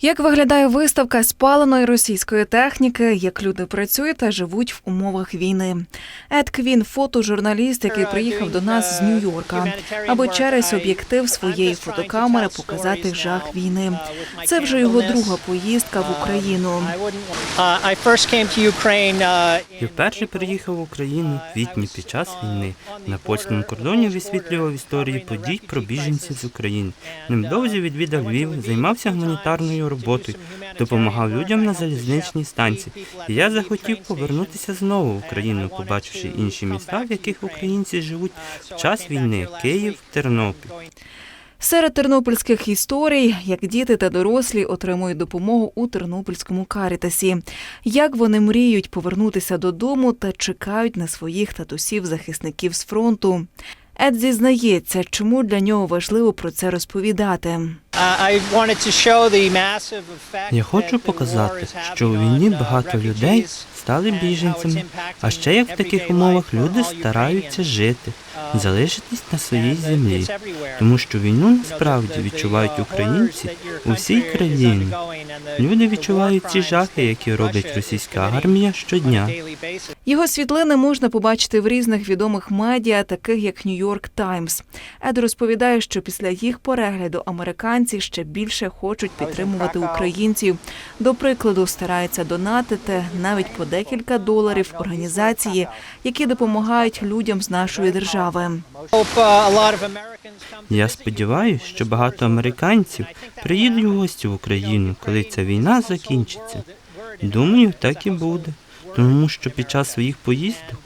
Як виглядає виставка спаленої російської техніки, як люди працюють та живуть в умовах війни? Ед Квін, фотожурналіст, який приїхав до нас з Нью-Йорка, аби через об'єктив своєї фотокамери показати жах війни. Це вже його друга поїздка в Україну. Я вперше приїхав в Україну в квітні під час війни. На польському кордоні висвітлював історії подій про біженців з України. Невдовзі відвідав Львів, займався гуманітарною роботою, допомагав людям на залізничній станції. І я захотів повернутися знову в Україну, побачивши інші міста, в яких українці живуть в час війни Київ, Тернопіль. Серед тернопільських історій, як діти та дорослі отримують допомогу у тернопільському карітасі, як вони мріють повернутися додому та чекають на своїх татусів захисників з фронту. Ед зізнається, чому для нього важливо про це розповідати. Я хочу показати, що у війні uh, багато людей стали біженцями, а ще як в таких умовах люди стараються жити, Uh, залишитись на своїй uh, землі, тому що війну насправді відчувають uh, українці у всій країні. Люди відчувають ці жахи, які робить російська армія щодня. Його світлини можна побачити в різних відомих медіа, таких як Нью-Йорк Таймс. Ед розповідає, що після їх перегляду американці ще більше хочуть підтримувати українців. До прикладу, стараються донатити навіть по декілька доларів організації, які допомагають людям з нашої держави. Я сподіваюся, що багато американців приїдуть в гості в Україну, коли ця війна закінчиться. Думаю, так і буде. Тому що під час своїх поїздок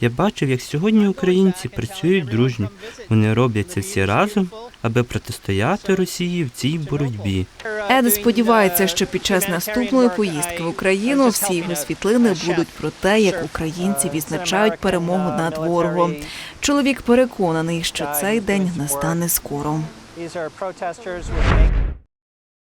я бачив, як сьогодні українці працюють дружньо. Вони роблять це всі разом, аби протистояти Росії в цій боротьбі. Ед сподівається, що під час наступної поїздки в Україну всі його світлини будуть про те, як українці відзначають перемогу над ворогом. Чоловік переконаний, що цей день настане скоро.